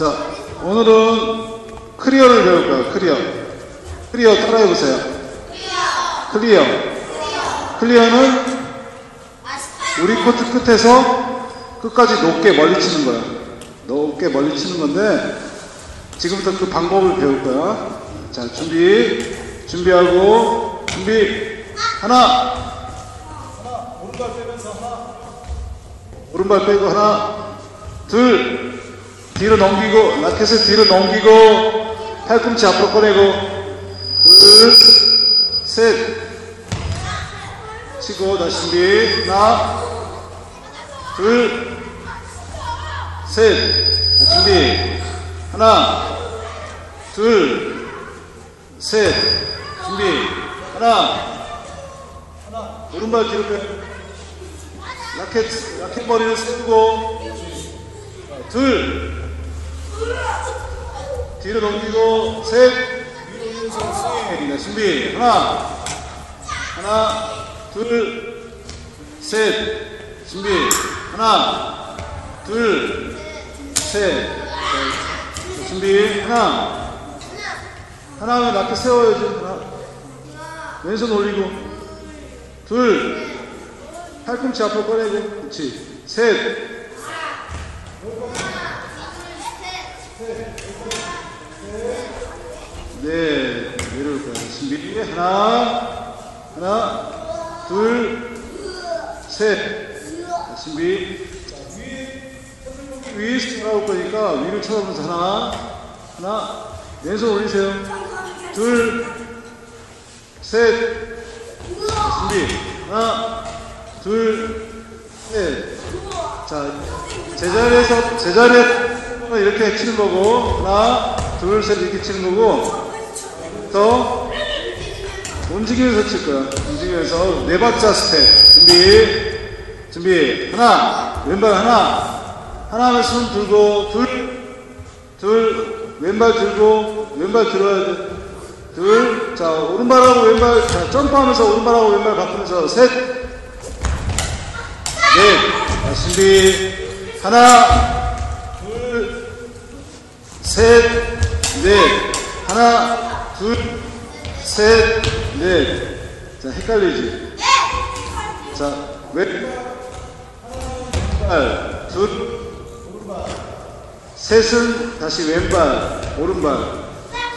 자, 오늘은 클리어를 배울 거예요. 클리어. 클리어 따라해 보세요. 클리어. 클리어는 우리 코트 끝에서 끝까지 높게 멀리 치는 거야. 높게 멀리 치는 건데 지금부터 그 방법을 배울 거야. 자, 준비. 준비하고 준비. 하나. 오른발 빼고 하나. 둘. 뒤로 넘기고 라켓을 뒤로 넘기고 팔꿈치 앞으로 꺼내고 둘. 셋. 치고 다시 준비. 하나. 둘. 셋. 자, 준비. 하나. 둘. 셋. 준비. 하나. 오른발 뒤로 빼. 라켓, 라켓 머리를 세우고. 둘. 뒤로 넘기고. 셋. 네, 준비. 하나. 하나. 둘. 셋. 준비. 하나. 둘. 셋. 자, 준비. 하나. 하나 하면 라켓 세워야지. 하나. 왼손 올리고. 둘. 팔꿈치 앞으로 꺼내고. 그렇지. 셋. 네. 내려올 거야. 준비. 하나. 하나. 둘. 셋. 자, 준비. 위에서 돌아올 거니까 위를 쳐다보면서 하나. 하나. 왼손 올리세요. 둘. 셋. 준비. 하나, 둘, 셋. 자, 제자리에서, 제자리에 이렇게 치는 거고, 하나, 둘, 셋 이렇게 치는 거고, 더 움직이면서 칠 거야. 움직이면서 네 발자 스텝. 준비. 준비. 하나, 왼발 하나. 하나 하면 손 들고, 둘, 둘, 왼발 들고, 왼발 들어야 돼. 둘, 자, 오른발하고 왼발, 자, 점프하면서 오른발하고 왼발 바꾸면서 셋, 넷, 자, 준비, 하나, 둘, 셋, 넷, 하나, 둘, 셋, 넷. 자, 헷갈리지? 자, 왼 발, 둘, 셋은 다시 왼발, 오른발.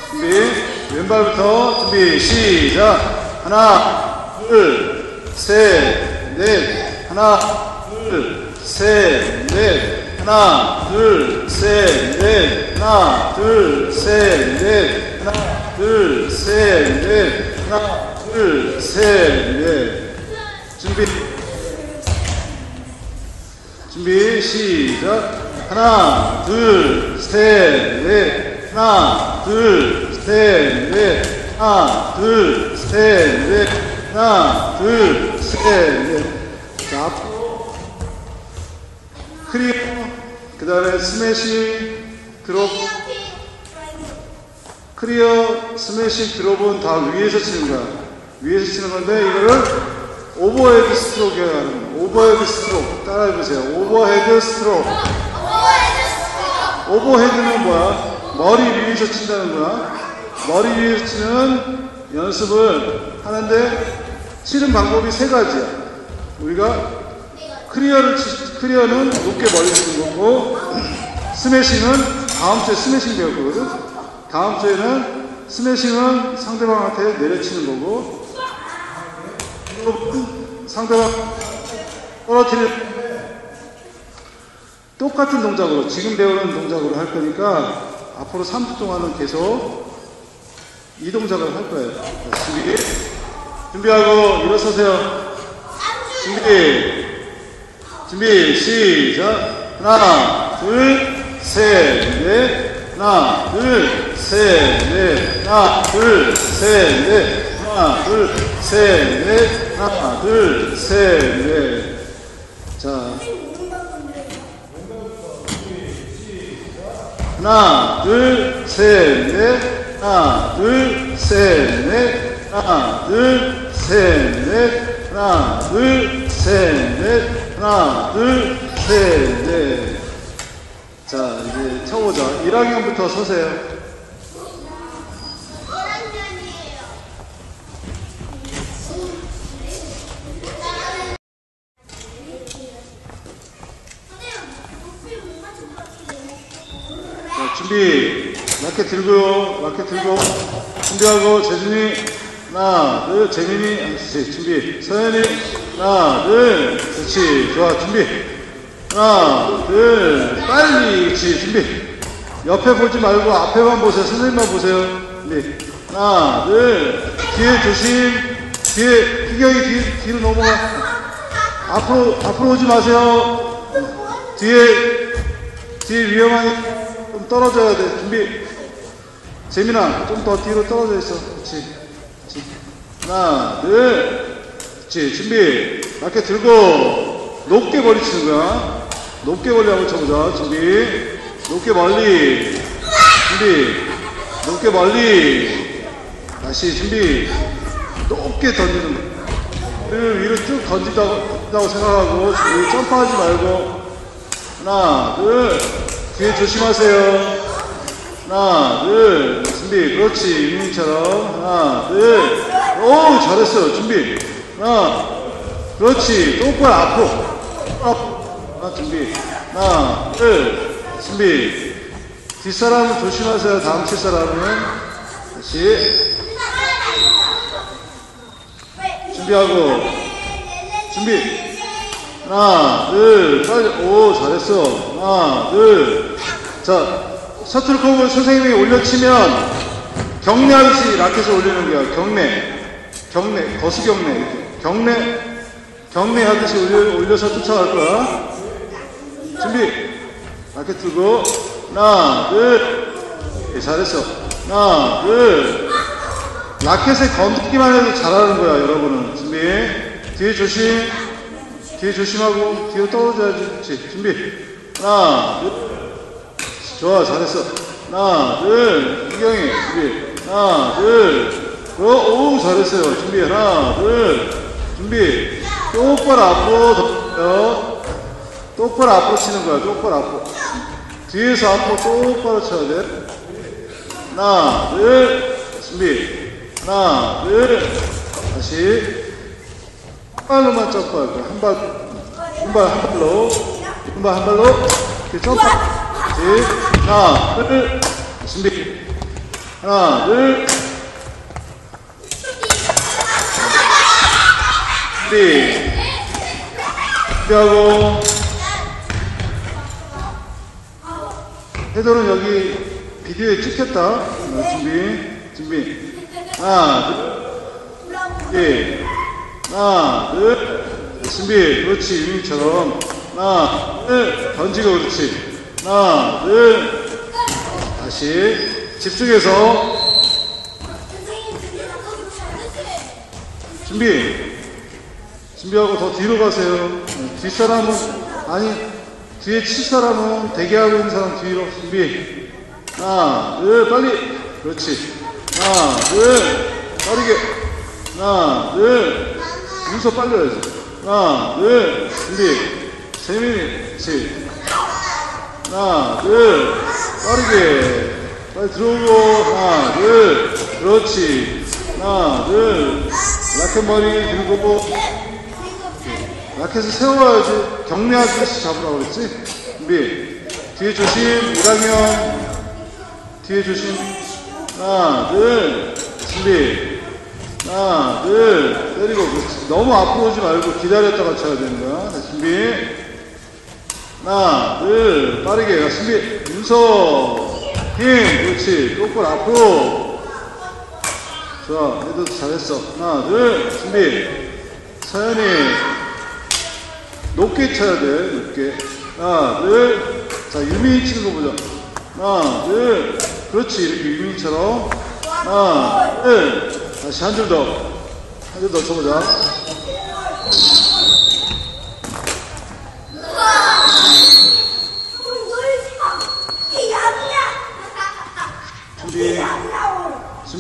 준비. 왼발부터 준비. 시작. 하나, 둘, 셋, 넷. 하나, 둘, 셋, 넷. 하나, 둘, 셋, 넷. 하나, 둘, 셋, 넷. 하나, 둘, 셋, 넷. 하나, 둘, 셋, 넷. 준비. 준비 시작 하나 둘 셋 넷 하나 둘 셋 넷 하나 둘 셋 넷 하나 둘 셋 넷 자 앞으로 크리어 그 다음에 스매시 드롭 크리어 스매시 드롭은 다 위에서 치는 거야 위에서 치는 건데 이거를 오버헤드 스트로크가 하는. 오버헤드 스트로크 따라해보세요 오버헤드 스트로크 오버헤드는 뭐야? 머리 위에서 친다는 거야. 머리 위에서 치는 연습을 하는데 치는 방법이 세 가지야. 우리가 클리어를 치, 클리어는 높게 멀리 치는 거고 스매싱은 다음 주에 스매싱 배울 거거든. 다음 주에는 스매싱은 상대방한테 내려치는 거고 상대방 떨어뜨리는 똑같은 동작으로 지금 배우는 동작으로 할 거니까 앞으로 3주 동안은 계속 이 동작을 할 거예요. 자, 준비. 준비하고 일어서세요. 준비. 준비. 시작. 하나, 둘, 셋, 넷. 하나, 둘, 셋, 넷. 하나, 둘, 셋, 넷. 하나, 둘, 셋, 넷. 하나, 둘, 셋, 넷. 자. 하나, 둘, 셋, 넷. 하나, 둘, 셋, 넷. 하나, 둘, 셋, 넷. 하나, 둘, 셋, 넷. 하나, 둘, 셋, 넷. 자, 이제 쳐보자. 1학년부터 서세요. 1학년이에요. 자, 준비. 라켓 들고요. 라켓 들고. 준비하고, 재준이. 하나, 둘, 재민이. 아, 그렇지. 준비. 서현이. 하나, 둘. 그렇지. 좋아. 준비. 하나, 둘. 빨리. 그렇지. 준비. 옆에 보지 말고 앞에만 보세요. 선생님만 보세요. 준비. 하나, 둘. 뒤에 조심. 뒤에, 희경이 뒤, 뒤로 넘어가. 앞으로, 앞으로 오지 마세요. 뒤에, 뒤에 위험하니 좀 떨어져야 돼. 준비. 재민아, 좀 더 뒤로 떨어져 있어. 그렇지. 하나, 둘. 그렇지. 준비. 라켓 들고, 높게 멀리 치는 거야. 높게 멀리 한번 쳐보자. 준비. 높게 멀리. 준비. 높게 멀리. 다시 준비. 높게 던지는 거. 를 위로 쭉 던진다고, 던진다고 생각하고, 준비. 점프하지 말고. 하나, 둘. 뒤에 조심하세요. 하나, 둘. 준비. 그렇지. 유민처럼. 하나, 둘. 오, 잘했어요. 준비. 하나. 그렇지. 똑바로 앞으로. 앞. 하나, 준비. 하나, 둘. 준비. 뒷사람은 조심하세요. 다음 칠 사람은. 다시. 준비하고. 준비. 하나, 둘, 빨리, 오, 잘했어. 하나, 둘. 자, 셔틀 콕을 선생님이 올려치면, 경례 하듯이 라켓을 올리는 거야. 경례. 경례. 거수 경례. 이렇게. 경례. 경례 하듯이 올려, 올려서 쫓아갈 거야. 준비. 라켓 들고, 하나, 둘. 예, 잘했어. 하나, 둘. 라켓에 건드기만 해도 잘하는 거야, 여러분은. 준비. 뒤에 조심. 뒤에 조심하고 뒤로 떨어져야지 준비 하나 둘 좋아 잘했어. 하나 둘 이경이 준비. 하나 둘오 잘했어요. 준비. 하나 둘 준비. 똑바로 앞으로 더 똑바로 앞으로 치는 거야. 똑바로 앞으로. 뒤에서 앞으로 똑바로 쳐야 돼. 하나 둘 준비. 하나 둘 다시. 한 발로만 점프할 거야. 한 발, 한 발, 한 발로. 한 발, 한 발로. 이렇게 점프. 그렇지. 하나, 둘. 준비. 하나, 둘. 준비. 준비하고. 해도는 여기 비디오에 찍혔다. 어, 준비. 준비. 하나, 둘. 준비. 하나, 둘, 준비. 그렇지. 유민처럼. 하나, 둘, 던지고 그렇지. 하나, 둘. 다시. 집중해서. 준비. 준비하고 더 뒤로 가세요. 어, 뒷사람은, 아니, 뒤에 칠 사람은 대기하고 있는 사람 뒤로. 준비. 하나, 둘, 빨리. 그렇지. 하나, 둘, 빠르게. 하나, 둘. 빨리 와야지. 하나, 둘, 준비. 재민이, 그렇지. 하나, 둘, 빠르게. 빨리 들어오고, 하나, 둘, 그렇지. 하나, 둘, 라켓 머리 들고, 라켓을 세워야지. 경례하듯이 잡으라고 그랬지? 준비. 뒤에 조심, 1학년. 뒤에 조심. 하나, 둘, 준비. 하나, 둘, 때리고, 그렇지. 너무 앞으로 오지 말고 기다렸다가 쳐야 되는 거야. 자, 준비. 하나, 둘, 빠르게. 가, 준비. 윤서. 힘. 그렇지. 똑바로 앞으로. 좋아. 얘도 잘했어. 하나, 둘, 준비. 서현이. 높게 쳐야 돼. 높게. 하나, 둘. 자, 유민이 치는 거 보자. 하나, 둘. 그렇지. 이렇게 유민이처럼. 하나, 둘. 다시 한 줄 더. 한 줄 더 쳐보자. 준비.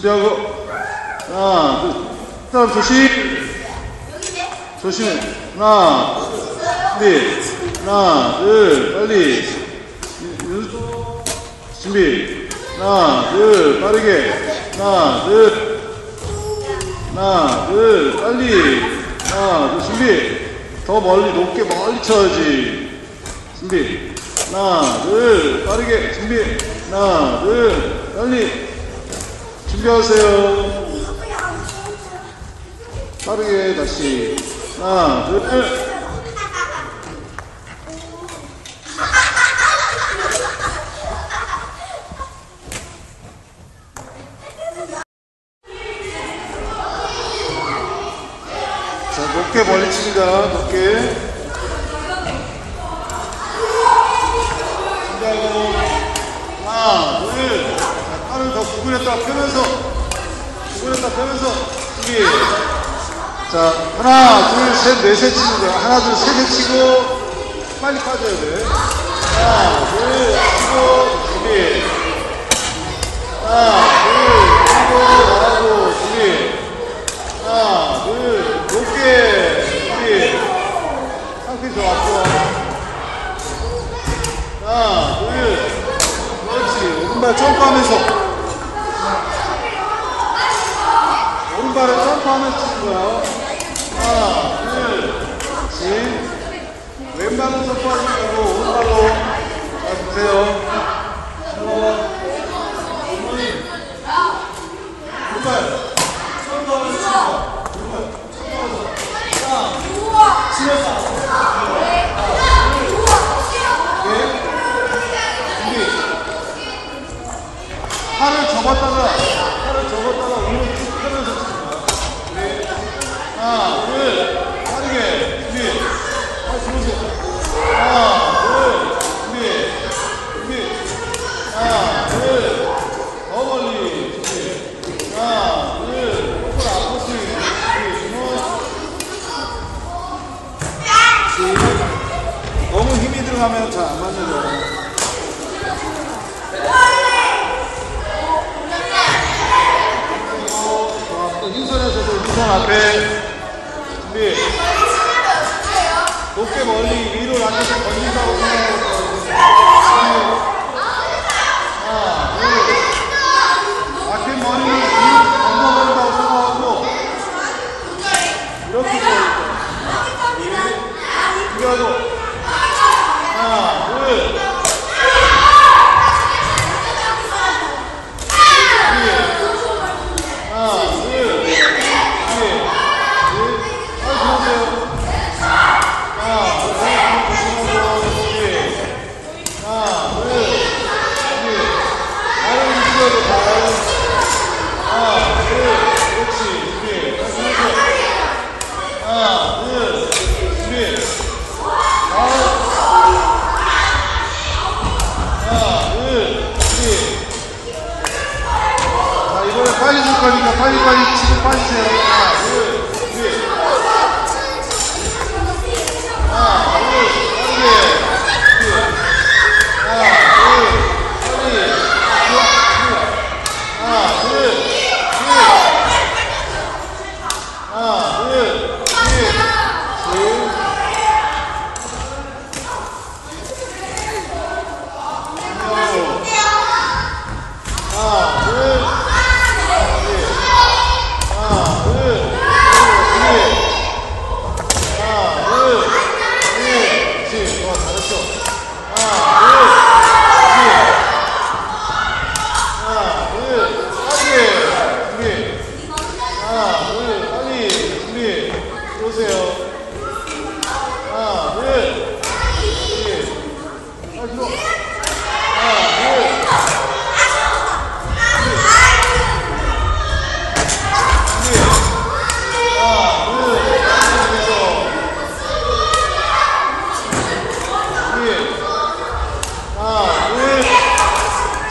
준비하고. 하나, 둘. 그 다음 조심. 조심해. 하나, 준비. 하나, 둘, 빨리. 윤- 준비. 하나, 둘, 빠르게. 하나, 둘. 하나, 둘, 빨리. 하나, 둘, 준비. 더 멀리, 높게, 멀리 쳐야지. 준비. 하나, 둘, 빠르게. 준비. 하나, 둘, 빨리. 준비하세요. 빠르게 다시. 하나, 둘. 자, 높게 멀리 칩니다. 높게. 준비하고. 하나, 둘. 자, 팔을 더 구부렸다 펴면서. 구부렸다 펴면서. 자, 하나, 둘, 셋, 넷에 치는 거야. 하나, 둘, 셋에 치고. 빨리 빠져야 돼. 하나, 둘, 치고. 준비. 하나, 둘, 치고. 나가고. 준비. 하나, 둘, 높게, 준비. 상태 좋아, 좋아. 하나, 둘, 그렇지. 오른발 점프하면서. 치는 거야. 하나, 둘, 그렇지. 왼발로 점프하지 말고 오른발로. 자, 보세요. 어, 오른발. 팔을 접었다가 팔을 접었다가 위로 쭉 펴면서 치는 거야. 네. 하나, 둘, 빠르게 준비. 팔 들어오세요. 하나, 둘, 준비. 준비. 하나, 둘, 더 멀리 준비. 하나, 둘, 거꾸로 앞으로 스윙. 준비. 그렇지. 들어가면 잘 안 맞는 거야. 자, 또 흰선에서도 흰선 앞에 준비. 높게 멀리 위로 라켓을 던진다고 생각하고 하나 위로 던져버린다고 생각하고. 이렇게 쳐야 준비하고 하나 둘 하나, 둘, 셋, 넷, 빨리 들어오세요. 하나, 둘, 조심하고, 준비. 하나, 둘, 준비. 발을 움직여도 발. 하나, 둘, 그렇지, 준비. 다시 하세요. 하나, 둘, 준비. 발. 하나, 둘, 준비. 자, 이번에 빨리 줄 거니까 빨리빨리 치고 빠지세요.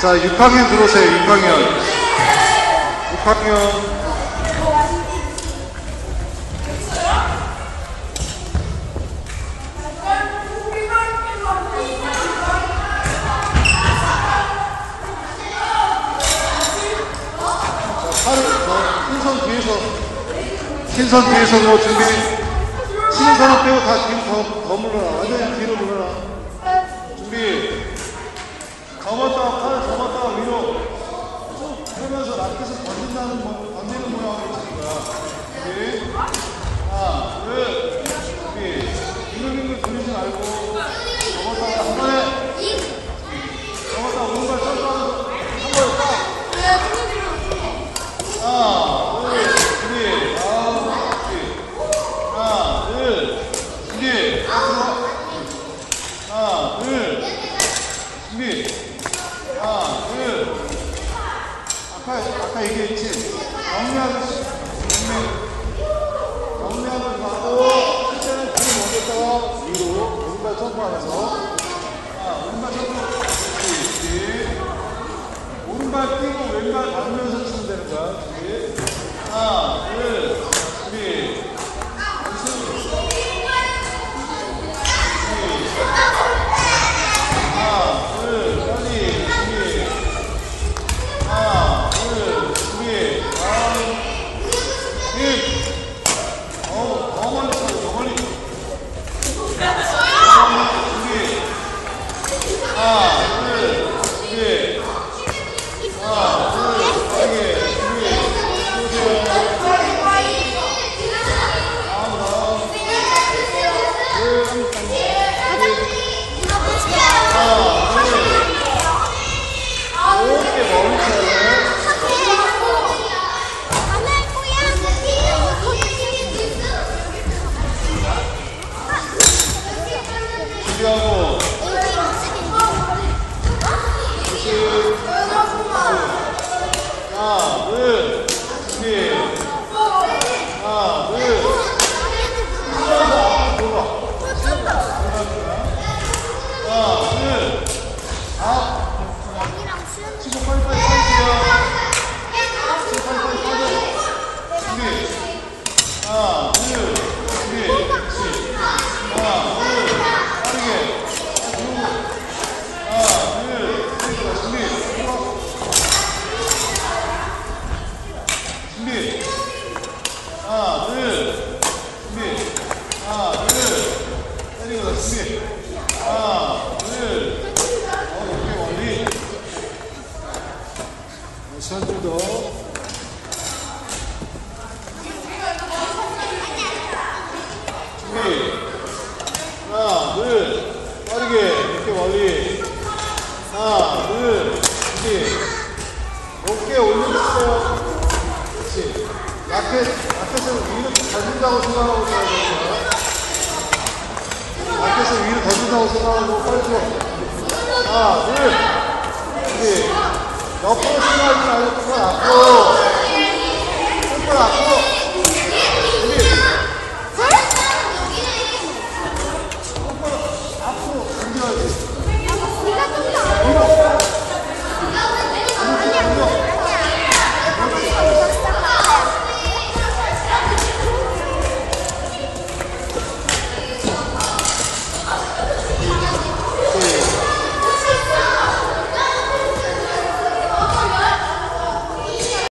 자, 6학년 들어오세요, 6학년. 6학년. 신선 뒤에서 뭐 준비. 치는 사람 빼고 다 뒤로 더, 더 물러나. 완전히 뒤로 물러나. 준비. 넘었다 Sim. 그렇지. 옆으로 스마일이 말고 손 앞으로. 손 앞으로.